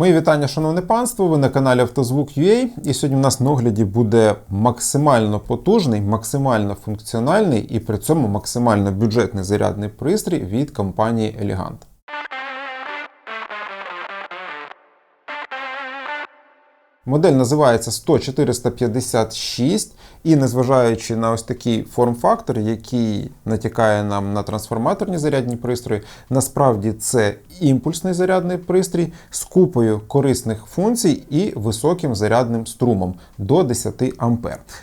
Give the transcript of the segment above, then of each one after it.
Мої вітання, шановне панство. Ви на каналі Автозвук.ua і сьогодні в нас на огляді буде максимально потужний, максимально функціональний і при цьому максимально бюджетний зарядний пристрій від компанії Elegant. Модель називається 100-456, і незважаючи на ось такий форм-фактор, який натякає нам на трансформаторні зарядні пристрої, насправді це імпульсний зарядний пристрій з купою корисних функцій і високим зарядним струмом до 10 А.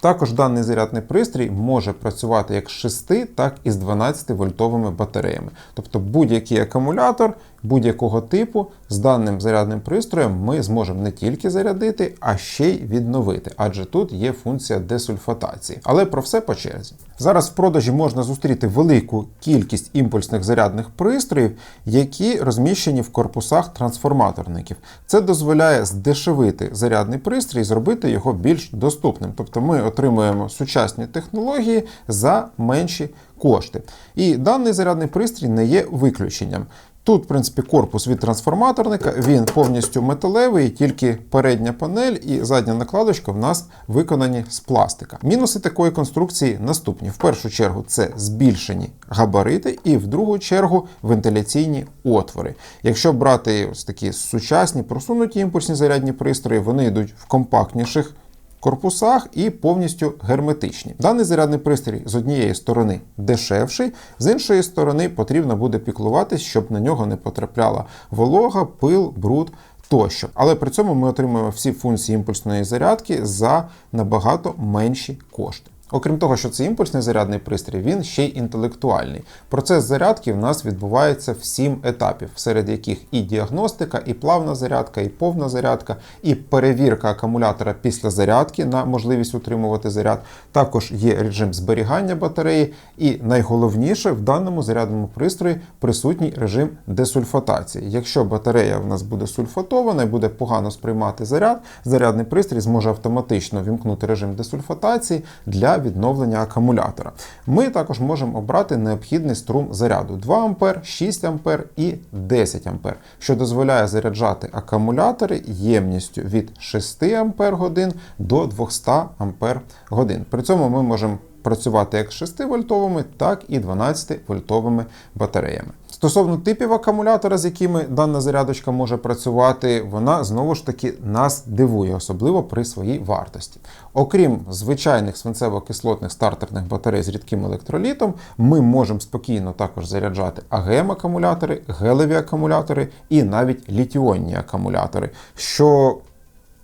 Також даний зарядний пристрій може працювати як з 6, так і з 12 вольтовими батареями. Тобто будь-який акумулятор будь-якого типу з даним зарядним пристроєм ми зможемо не тільки зарядити, а ще й відновити, адже тут є функція десульфатації. Але про все по черзі. Зараз в продажі можна зустріти велику кількість імпульсних зарядних пристроїв, які розміщені в корпусах трансформаторників. Це дозволяє здешевити зарядний пристрій і зробити його більш доступним. Тобто ми отримуємо сучасні технології за менші кошти. І даний зарядний пристрій не є виключенням. Тут, в принципі, корпус від трансформаторника, він повністю металевий, тільки передня панель і задня накладочка в нас виконані з пластика. Мінуси такої конструкції наступні: в першу чергу, це збільшені габарити, і в другу чергу вентиляційні отвори. Якщо брати ось такі сучасні просунуті імпульсні зарядні пристрої, вони йдуть в компактніших корпусах і повністю герметичні. Даний зарядний пристрій з однієї сторони дешевший, з іншої сторони потрібно буде піклуватись, щоб на нього не потрапляла волога, пил, бруд. Тощо, але при цьому ми отримуємо всі функції імпульсної зарядки за набагато менші кошти. Окрім того, що це імпульсний зарядний пристрій, він ще й інтелектуальний. Процес зарядки в нас відбувається в сім етапів, серед яких і діагностика, і плавна зарядка, і повна зарядка, і перевірка акумулятора після зарядки на можливість утримувати заряд. Також є режим зберігання батареї, і найголовніше в даному зарядному пристрої присутній режим десульфатації. Якщо батарея в нас буде сульфатована і буде погано сприймати заряд, зарядний пристрій зможе автоматично вімкнути режим десульфатації для відновлення акумулятора. Ми також можемо обрати необхідний струм заряду 2 А, 6 А і 10 А, що дозволяє заряджати акумулятори ємністю від 6 Ампер годин до 200 Ампер годин. При цьому ми можемо працювати як з 6-вольтовими, так і 12-вольтовими батареями. Стосовно типів акумулятора, з якими дана зарядочка може працювати, вона знову ж таки нас дивує, особливо при своїй вартості. Окрім звичайних свинцево-кислотних стартерних батарей з рідким електролітом, ми можемо спокійно також заряджати АГМ-акумулятори, гелеві акумулятори і навіть літіонні акумулятори. що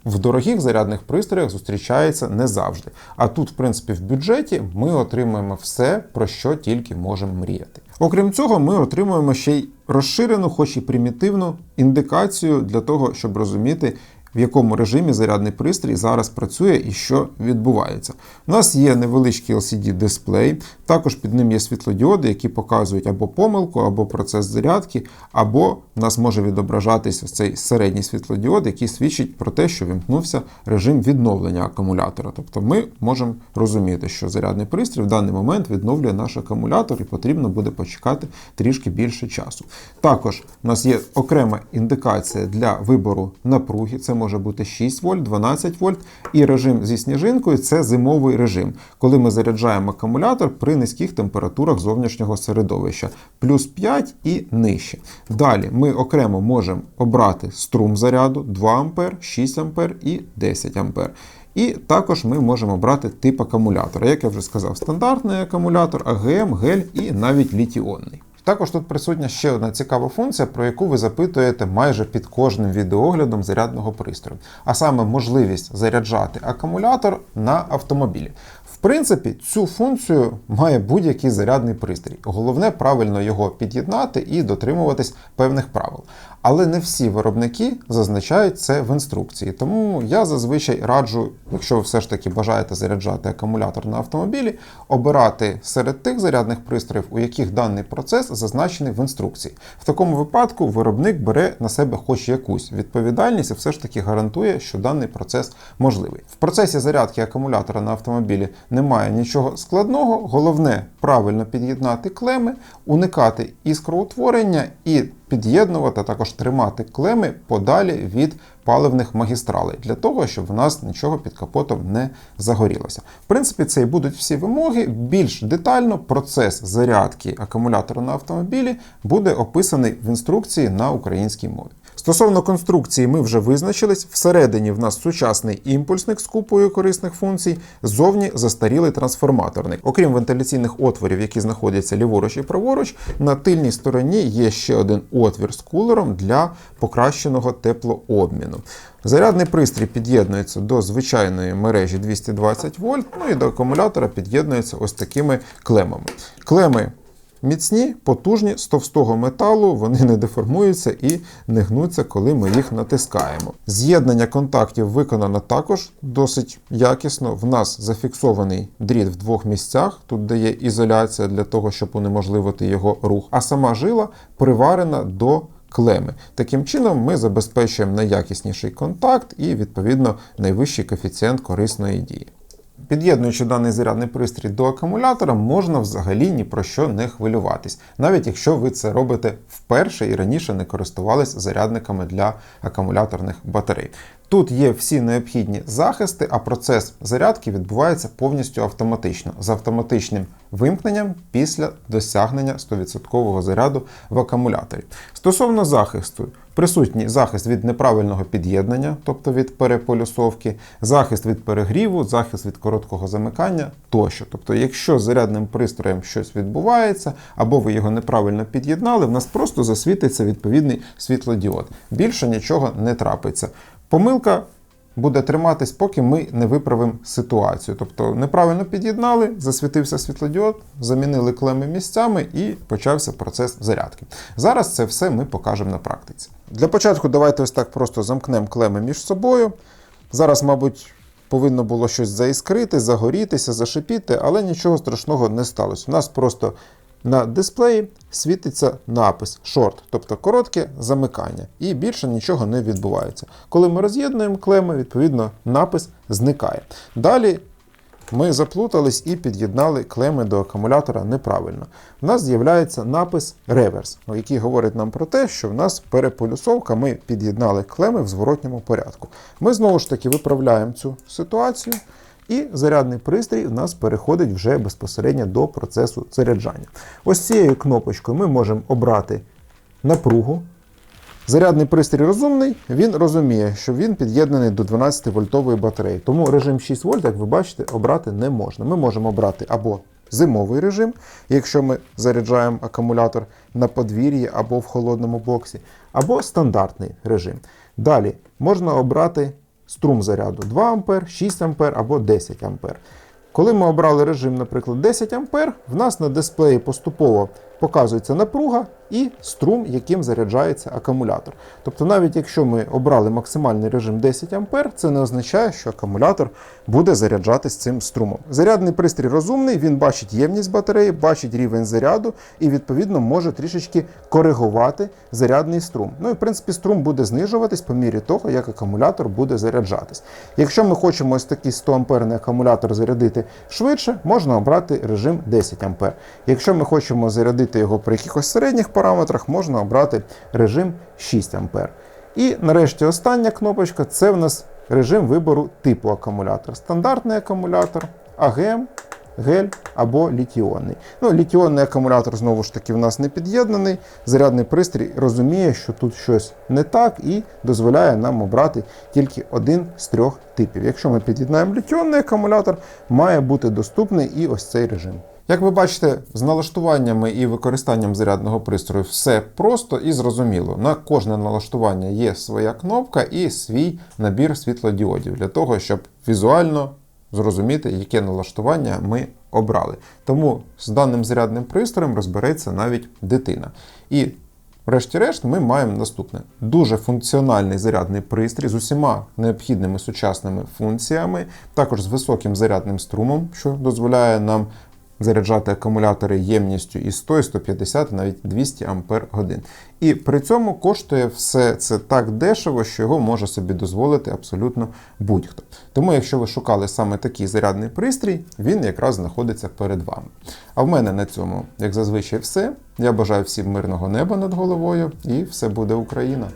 в дорогих зарядних пристроях зустрічається не завжди. А тут, в принципі, в бюджеті ми отримуємо все, про що тільки можемо мріяти. Окрім цього, ми отримуємо ще й розширену, хоч і примітивну індикацію для того, щоб розуміти, в якому режимі зарядний пристрій зараз працює і що відбувається. У нас є невеличкий LCD-дисплей, також під ним є світлодіоди, які показують або помилку, або процес зарядки, або в нас може відображатися цей середній світлодіод, який свідчить про те, що вімкнувся режим відновлення акумулятора. Тобто ми можемо розуміти, що зарядний пристрій в даний момент відновлює наш акумулятор і потрібно буде почекати трішки більше часу. Також у нас є окрема індикація для вибору напруги. Це може бути 6 вольт, 12 вольт. І режим зі сніжинкою це зимовий режим, коли ми заряджаємо акумулятор при низьких температурах зовнішнього середовища, плюс 5 і нижче. Далі ми окремо можемо обрати струм заряду 2 А, 6 А і 10 А. І також ми можемо брати тип акумулятора. Як я вже сказав, стандартний акумулятор, АГМ, гель і навіть літіонний. Також тут присутня ще одна цікава функція, про яку ви запитуєте майже під кожним відеоглядом зарядного пристрою, а саме можливість заряджати акумулятор на автомобілі. В принципі, цю функцію має будь-який зарядний пристрій. Головне правильно його під'єднати і дотримуватись певних правил. Але не всі виробники зазначають це в інструкції. Тому я зазвичай раджу, якщо ви все ж таки бажаєте заряджати акумулятор на автомобілі, обирати серед тих зарядних пристроїв, у яких даний процес зазначений в інструкції. В такому випадку виробник бере на себе хоч якусь відповідальність і все ж таки гарантує, що даний процес можливий. В процесі зарядки акумулятора на автомобілі немає нічого складного. Головне правильно під'єднати клеми, уникати іскроутворення і під'єднувати, а також тримати клеми подалі від паливних магістралей, для того, щоб в нас нічого під капотом не загорілося. В принципі, це і будуть всі вимоги. Більш детально процес зарядки акумулятора на автомобілі буде описаний в інструкції на українській мові. Стосовно конструкції, ми вже визначились. Всередині в нас сучасний імпульсник з купою корисних функцій, ззовні застарілий трансформаторний. Окрім вентиляційних отворів, які знаходяться ліворуч і праворуч, на тильній стороні є ще один отвір з кулером для покращеного теплообміну. Зарядний пристрій під'єднується до звичайної мережі 220 вольт, ну і до акумулятора під'єднується ось такими клемами. Клеми Міцні, потужні, з товстого металу, вони не деформуються і не гнуться, коли ми їх натискаємо. З'єднання контактів виконано також досить якісно. В нас зафіксований дріт в двох місцях. Тут де є ізоляція для того, щоб унеможливити його рух, а сама жила приварена до клеми. Таким чином, ми забезпечуємо найякісніший контакт і, відповідно, найвищий коефіцієнт корисної дії. Під'єднуючи даний зарядний пристрій до акумулятора, можна взагалі ні про що не хвилюватись, навіть якщо ви це робите вперше і раніше не користувались зарядниками для акумуляторних батарей. Тут є всі необхідні захисти, а процес зарядки відбувається повністю автоматично з автоматичним вимкненням після досягнення 100% заряду в акумуляторі. Стосовно захисту, присутній захист від неправильного під'єднання, тобто від переполюсовки, захист від перегріву, захист від короткого замикання тощо. Тобто, якщо з зарядним пристроєм щось відбувається, або ви його неправильно під'єднали, в нас просто засвітиться відповідний світлодіод. Більше нічого не трапиться. Помилка буде триматись, поки ми не виправимо ситуацію. Тобто неправильно під'єднали, засвітився світлодіод, замінили клеми місцями і почався процес зарядки. Зараз це все ми покажемо на практиці. Для початку давайте ось так просто замкнемо клеми між собою. Зараз, мабуть, повинно було щось заіскрити, загорітися, зашипіти, але нічого страшного не сталося. У нас просто на дисплеї світиться напис short, тобто коротке замикання, і більше нічого не відбувається. Коли ми роз'єднуємо клеми, відповідно, напис зникає. Далі ми заплутались і під'єднали клеми до акумулятора неправильно. У нас з'являється напис реверс, який говорить нам про те, що в нас переполюсовка, ми під'єднали клеми в зворотньому порядку. Ми знову ж таки виправляємо цю ситуацію. І зарядний пристрій у нас переходить вже безпосередньо до процесу заряджання. Ось цією кнопочкою ми можемо обрати напругу. Зарядний пристрій розумний, він розуміє, що він під'єднаний до 12 вольтової батареї. Тому режим 6 вольт, як ви бачите, обрати не можна. Ми можемо обрати або зимовий режим, якщо ми заряджаємо акумулятор на подвір'ї або в холодному боксі, або стандартний режим. Далі можна обрати струм заряду 2 А, 6 А або 10 А. Коли ми обрали режим, наприклад, 10 А, в нас на дисплеї поступово показується напруга і струм, яким заряджається акумулятор. Тобто, навіть якщо ми обрали максимальний режим 10 А, це не означає, що акумулятор буде заряджатись цим струмом. Зарядний пристрій розумний, він бачить ємність батареї, бачить рівень заряду і, відповідно, може трішечки коригувати зарядний струм. Ну і в принципі струм буде знижуватись по мірі того, як акумулятор буде заряджатись. Якщо ми хочемо ось такий 100 амперний акумулятор зарядити швидше, можна обрати режим 10 А. Якщо ми хочемо зарядити його при якихось середніх параметрах можна обрати режим 6 А. І нарешті остання кнопочка це в нас режим вибору типу акумулятора. Стандартний акумулятор, АГМ, гель або літіонний. Ну, Літіонний акумулятор знову ж таки в нас не під'єднаний. Зарядний пристрій розуміє, що тут щось не так, і дозволяє нам обрати тільки один з трьох типів. Якщо ми під'єднаємо літіонний акумулятор, має бути доступний і ось цей режим. Як ви бачите, з налаштуваннями і використанням зарядного пристрою все просто і зрозуміло. На кожне налаштування є своя кнопка і свій набір світлодіодів для того, щоб візуально зрозуміти, яке налаштування ми обрали. Тому з даним зарядним пристроєм розбереться навіть дитина. І Врешті-решт, ми маємо наступне: дуже функціональний зарядний пристрій з усіма необхідними сучасними функціями, також з високим зарядним струмом, що дозволяє нам заряджати акумулятори ємністю і 100, і 150, навіть 200 ампер годин. І при цьому коштує все це так дешево, що його може собі дозволити абсолютно будь-хто. Тому, якщо ви шукали саме такий зарядний пристрій, він якраз знаходиться перед вами. А в мене на цьому, як зазвичай, все. Я бажаю всім мирного неба над головою, і все буде Україна!